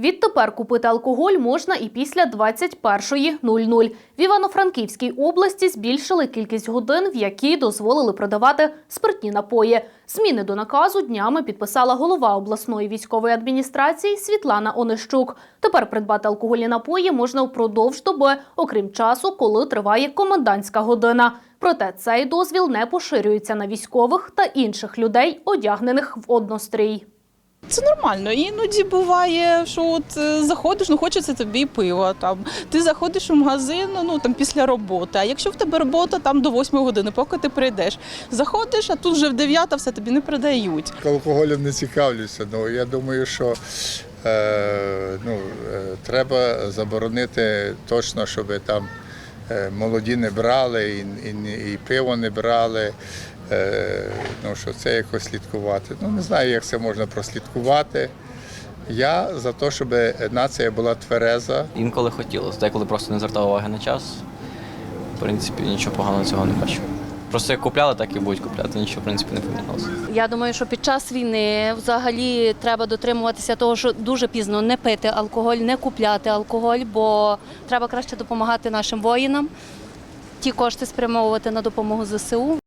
Відтепер купити алкоголь можна і після 21.00. В Івано-Франківській області збільшили кількість годин, в які дозволили продавати спиртні напої. Зміни до наказу днями підписала голова обласної військової адміністрації Світлана Онищук. Тепер придбати алкогольні напої можна впродовж доби, окрім часу, коли триває комендантська година. Проте цей дозвіл не поширюється на військових та інших людей, одягнених в однострій. Це нормально. Іноді буває, що от е, заходиш, ну хочеться тобі пива. Там ти заходиш у магазин, ну там після роботи. А якщо в тебе робота там до 8 години, поки ти прийдеш, заходиш, а тут вже в 9 все тобі не продають. Алкоголем не цікавлюся. Ну я думаю, що е, ну, е, треба заборонити точно, щоб там молоді не брали і, і, і пиво не брали. Е, ну, що це якось слідкувати. Ну не знаю, як це можна прослідкувати. Я за те, щоб нація була твереза. Інколи хотілося, деколи просто не звертав уваги на час. В принципі, нічого поганого цього не бачу. Просто як купляли, так і будуть купляти. Нічого, в принципі, не помінялося. Я думаю, що під час війни взагалі треба дотримуватися того, що дуже пізно не пити алкоголь, не купляти алкоголь, бо треба краще допомагати нашим воїнам. Ті кошти спрямовувати на допомогу ЗСУ.